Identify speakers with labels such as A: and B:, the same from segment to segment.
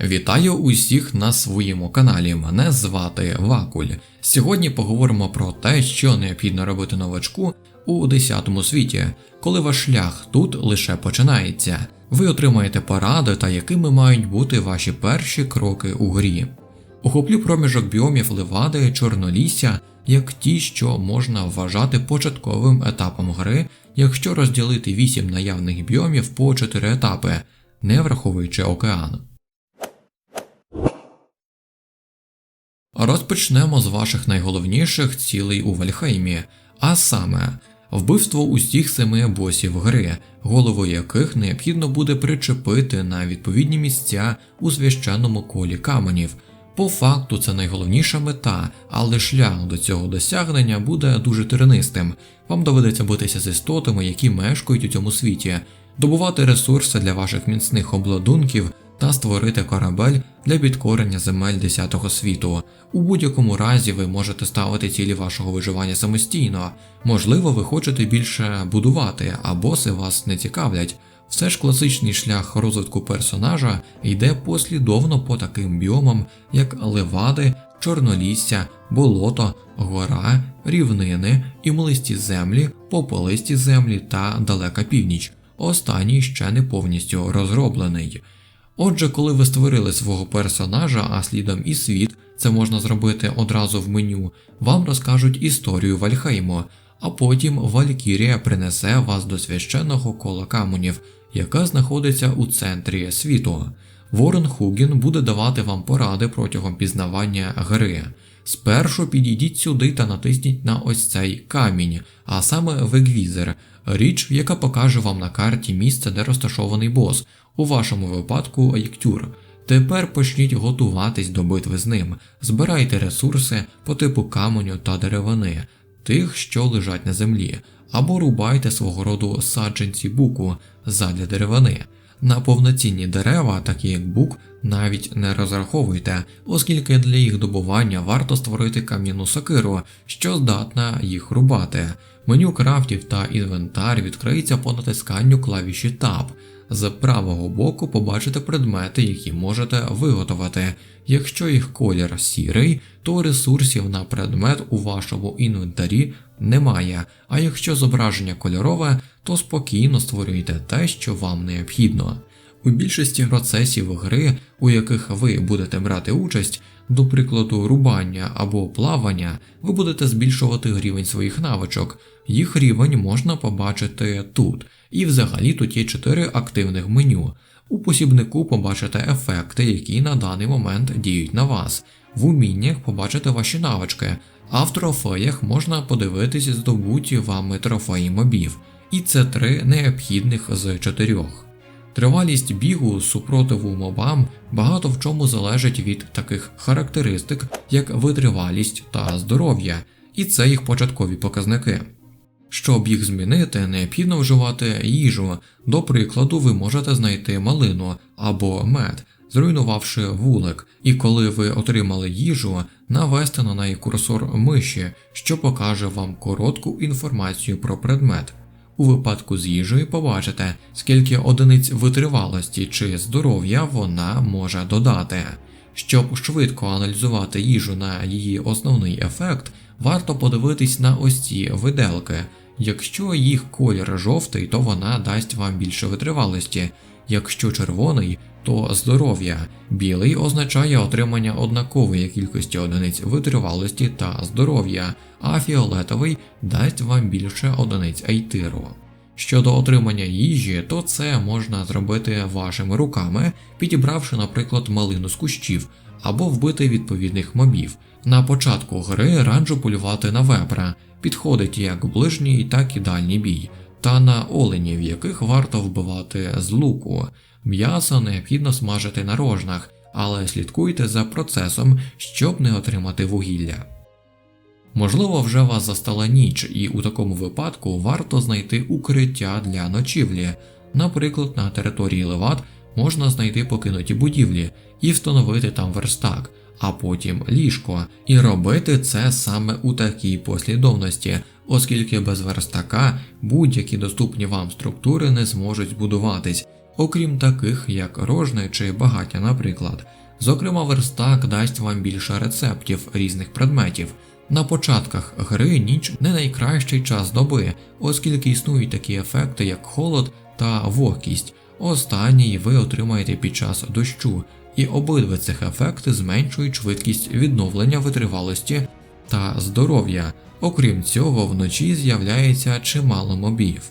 A: Вітаю усіх на своєму каналі. Мене звати Вакуль. Сьогодні поговоримо про те, що необхідно робити новачку у 10 світі, коли ваш шлях тут лише починається. Ви отримаєте поради та якими мають бути ваші перші кроки у грі. Охоплю проміжок біомів Левади, Чорнолісся як ті, що можна вважати початковим етапом гри, якщо розділити 8 наявних біомів по 4 етапи, не враховуючи океан. Розпочнемо з ваших найголовніших цілей у Вальхеймі, а саме вбивство усіх семи босів гри, голову яких необхідно буде причепити на відповідні місця у священному колі каменів. По факту це найголовніша мета, але шлях до цього досягнення буде дуже тернистим. Вам доведеться битися з істотами, які мешкають у цьому світі, добувати ресурси для ваших міцних обладунків та створити корабель для підкорення земель 10-го світу. У будь-якому разі ви можете ставити цілі вашого виживання самостійно. Можливо, ви хочете більше будувати, а боси вас не цікавлять. Все ж класичний шлях розвитку персонажа йде послідовно по таким біомам, як левади, чорнолісся, болото, гора, рівнини, імлисті землі, попелисті землі та далека північ. Останній ще не повністю розроблений. Отже, коли ви створили свого персонажа, а слідом і світ, це можна зробити одразу в меню, вам розкажуть історію Вальхейму, а потім Валькірія принесе вас до священного кола каменів, яка знаходиться у центрі світу. Ворон Хугін буде давати вам поради протягом пізнавання гри. Спершу підійдіть сюди та натисніть на ось цей камінь, а саме Вегвізер, річ, яка покаже вам на карті місце, де розташований бос, у вашому випадку Айктюр. Тепер почніть готуватись до битви з ним, збирайте ресурси по типу каменю та деревини, тих, що лежать на землі, або рубайте свого роду саджанці буку задля деревини. На повноцінні дерева, такі як бук, навіть не розраховуйте, оскільки для їх добування варто створити кам'яну сокиру, що здатна їх рубати. Меню крафтів та інвентар відкриється по натисканню клавіші Tab. З правого боку побачите предмети, які можете виготовити. Якщо їх колір сірий, то ресурсів на предмет у вашому інвентарі немає, а якщо зображення кольорове, то спокійно створюйте те, що вам необхідно. У більшості процесів гри, у яких ви будете брати участь, до прикладу рубання або плавання, ви будете збільшувати рівень своїх навичок. Їх рівень можна побачити тут, і взагалі тут є 4 активних меню. У посібнику побачите ефекти, які на даний момент діють на вас. В уміннях побачите ваші навички, а в трофеях можна подивитись здобуті вами трофеї мобів. І це три необхідних з чотирьох. Тривалість бігу супротиву мобам багато в чому залежить від таких характеристик, як витривалість та здоров'я, і це їх початкові показники. Щоб їх змінити, необхідно вживати їжу. До прикладу, ви можете знайти малину або мед, зруйнувавши вулик, і коли ви отримали їжу, навести на неї курсор миші, що покаже вам коротку інформацію про предмет. У випадку з їжею побачите, скільки одиниць витривалості чи здоров'я вона може додати. Щоб швидко аналізувати їжу на її основний ефект, варто подивитись на ось ці виделки. Якщо їх колір жовтий, то вона дасть вам більше витривалості, якщо червоний, то здоров'я. Білий означає отримання однакової кількості одиниць витривалості та здоров'я, а фіолетовий дасть вам більше одиниць айтиру. Щодо отримання їжі, то це можна зробити вашими руками, підібравши, наприклад, малину з кущів або вбити відповідних мобів. На початку гри раджу полювати на вепра, підходить як ближній, так і дальній бій, та на оленів, яких варто вбивати з луку. М'ясо необхідно смажити на рожнах, але слідкуйте за процесом, щоб не отримати вугілля. Можливо, вже вас застала ніч, і у такому випадку варто знайти укриття для ночівлі. Наприклад, на території Леват можна знайти покинуті будівлі і встановити там верстак, а потім ліжко, і робити це саме у такій послідовності, оскільки без верстака будь-які доступні вам структури не зможуть збудуватись, окрім таких як рожне чи багаття, наприклад. Зокрема, верстак дасть вам більше рецептів різних предметів. На початках гри ніч не найкращий час доби, оскільки існують такі ефекти, як холод та вогкість. Останній ви отримаєте під час дощу, і обидва цих ефекти зменшують швидкість відновлення витривалості та здоров'я. Окрім цього, вночі з'являється чимало мобів.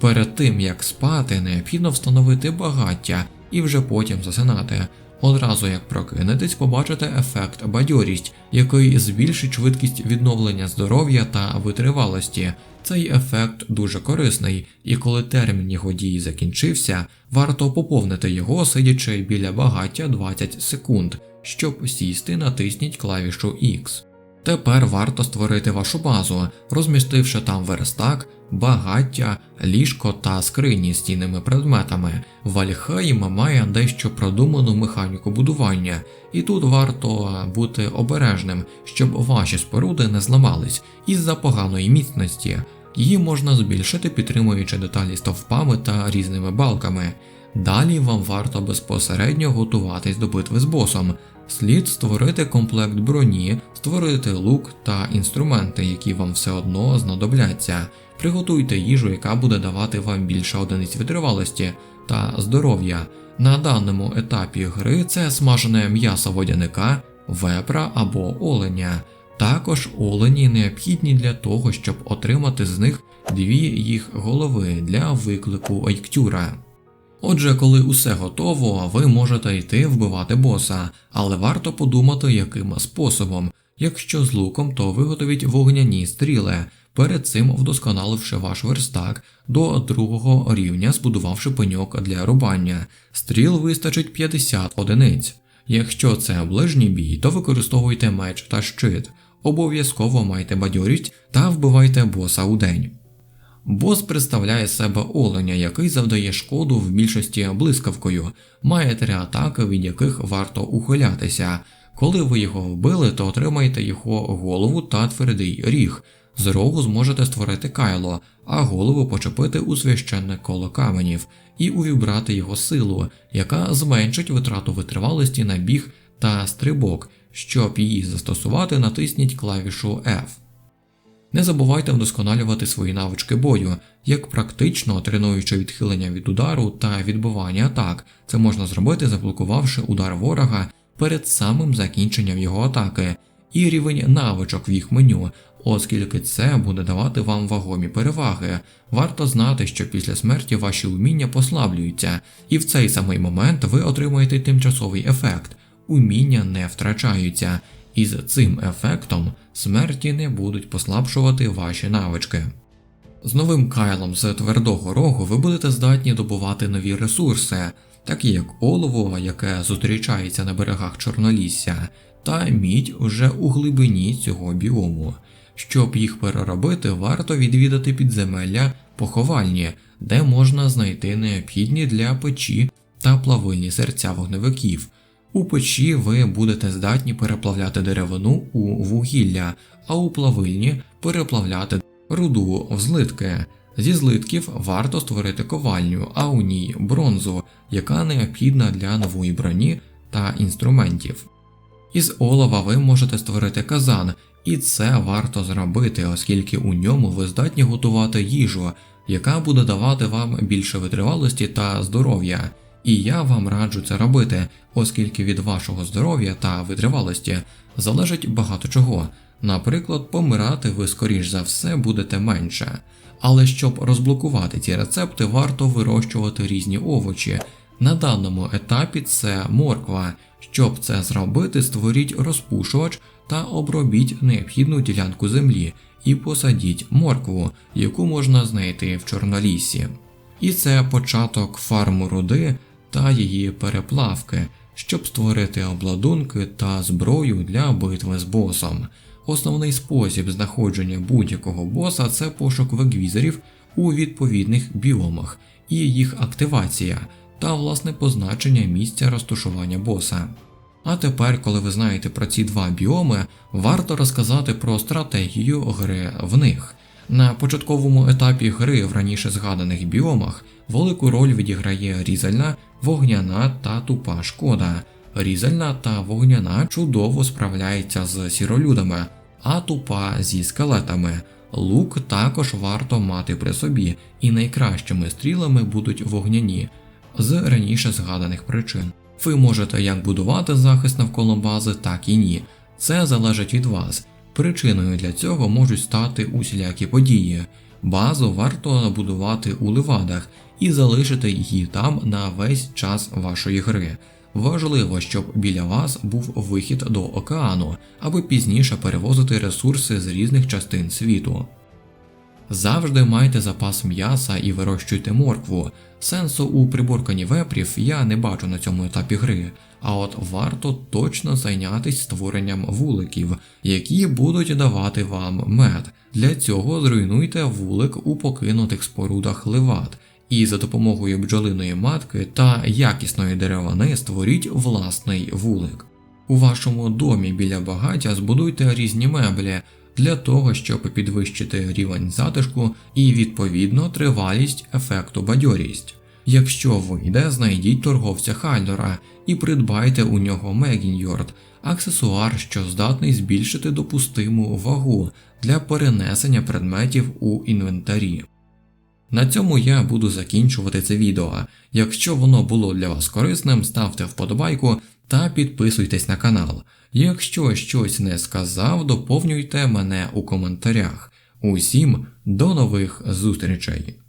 A: Перед тим як спати, необхідно встановити багаття і вже потім засинати. Одразу як прокинетесь, побачите ефект бадьорість, який збільшить швидкість відновлення здоров'я та витривалості. Цей ефект дуже корисний, і коли термін його дії закінчився, варто поповнити його, сидячи біля багаття 20 секунд. Щоб сісти, натисніть клавішу X. Тепер варто створити вашу базу, розмістивши там верстак, багаття, ліжко та скрині з цінними предметами. Вальхейм має дещо продуману механіку будування, і тут варто бути обережним, щоб ваші споруди не зламались із-за поганої міцності. Її можна збільшити, підтримуючи деталі стовпами та різними балками. Далі вам варто безпосередньо готуватись до битви з босом. Слід створити комплект броні, створити лук та інструменти, які вам все одно знадобляться. Приготуйте їжу, яка буде давати вам більше одиниць витривалості та здоров'я. На даному етапі гри це смажене м'ясо водяника, вепра або оленя. Також олені необхідні для того, щоб отримати з них дві їх голови для виклику ойктюра. Отже, коли усе готово, ви можете йти вбивати боса, але варто подумати, яким способом. Якщо з луком, то виготовіть вогняні стріли, перед цим вдосконаливши ваш верстак до другого рівня, збудувавши пеньок для рубання. Стріл вистачить 50 одиниць. Якщо це ближній бій, то використовуйте меч та щит. Обов'язково майте бадьорість та вбивайте боса у день. Бос представляє себе оленя, який завдає шкоду в більшості блискавкою, має три атаки, від яких варто ухилятися. Коли ви його вбили, то отримаєте його голову та твердий ріг. З рогу зможете створити кайло, а голову почепити у священне коло каменів і увібрати його силу, яка зменшить витрату витривалості на біг та стрибок. Щоб її застосувати, натисніть клавішу F. Не забувайте вдосконалювати свої навички бою, як практично тренуючи відхилення від удару та відбивання атак. Це можна зробити, заблокувавши удар ворога перед самим закінченням його атаки, і рівень навичок в їх меню, оскільки це буде давати вам вагомі переваги. Варто знати, що після смерті ваші уміння послаблюються, і в цей самий момент ви отримаєте тимчасовий ефект. Уміння не втрачаються. І з цим ефектом смерті не будуть послабшувати ваші навички. З новим кайлом з твердого рогу ви будете здатні добувати нові ресурси, такі як олово, яке зустрічається на берегах Чорнолісся, та мідь уже у глибині цього біому. Щоб їх переробити, варто відвідати підземелля поховальні, де можна знайти необхідні для печі та плавильні серця вогневиків. У печі ви будете здатні переплавляти деревину у вугілля, а у плавильні переплавляти руду в злитки. Зі злитків варто створити ковальню, а у ній бронзу, яка необхідна для нової броні та інструментів. Із олова ви можете створити казан, і це варто зробити, оскільки у ньому ви здатні готувати їжу, яка буде давати вам більше витривалості та здоров'я. І я вам раджу це робити, оскільки від вашого здоров'я та витривалості залежить багато чого. Наприклад, помирати ви скоріш за все будете менше. Але щоб розблокувати ці рецепти, варто вирощувати різні овочі. На даному етапі це морква. Щоб це зробити, створіть розпушувач та обробіть необхідну ділянку землі і посадіть моркву, яку можна знайти в Чорнолісі. І це початок фарму руди та її переплавки, щоб створити обладунки та зброю для битви з босом. Основний спосіб знаходження будь-якого боса це пошук вегвізерів у відповідних біомах і їх активація та власне позначення місця розташування боса. А тепер, коли ви знаєте про ці два біоми, варто розказати про стратегію гри в них. На початковому етапі гри в раніше згаданих біомах велику роль відіграє різальна, вогняна та тупа шкода. Різальна та вогняна чудово справляється з сіролюдами, а тупа зі скелетами. Лук також варто мати при собі, і найкращими стрілами будуть вогняні з раніше згаданих причин. Ви можете як будувати захист навколо бази, так і ні. Це залежить від вас. Причиною для цього можуть стати усілякі події. Базу варто будувати у ливадах і залишити її там на весь час вашої гри. Важливо, щоб біля вас був вихід до океану, аби пізніше перевозити ресурси з різних частин світу. Завжди майте запас м'яса і вирощуйте моркву. Сенсу у приборканні вепрів я не бачу на цьому етапі гри, а от варто точно зайнятися створенням вуликів, які будуть давати вам мед. Для цього зруйнуйте вулик у покинутих спорудах леват, і за допомогою бджолиної матки та якісної деревини створіть власний вулик. У вашому домі біля багаття збудуйте різні меблі для того, щоб підвищити рівень затишку і відповідно тривалість ефекту бадьорість. Якщо вийде, знайдіть торговця Хальдора і придбайте у нього Мегіньорд, аксесуар, що здатний збільшити допустиму вагу для перенесення предметів у інвентарі. На цьому я буду закінчувати це відео. Якщо воно було для вас корисним, ставте вподобайку та підписуйтесь на канал. Якщо щось не сказав, доповнюйте мене у коментарях. Усім до нових зустрічей!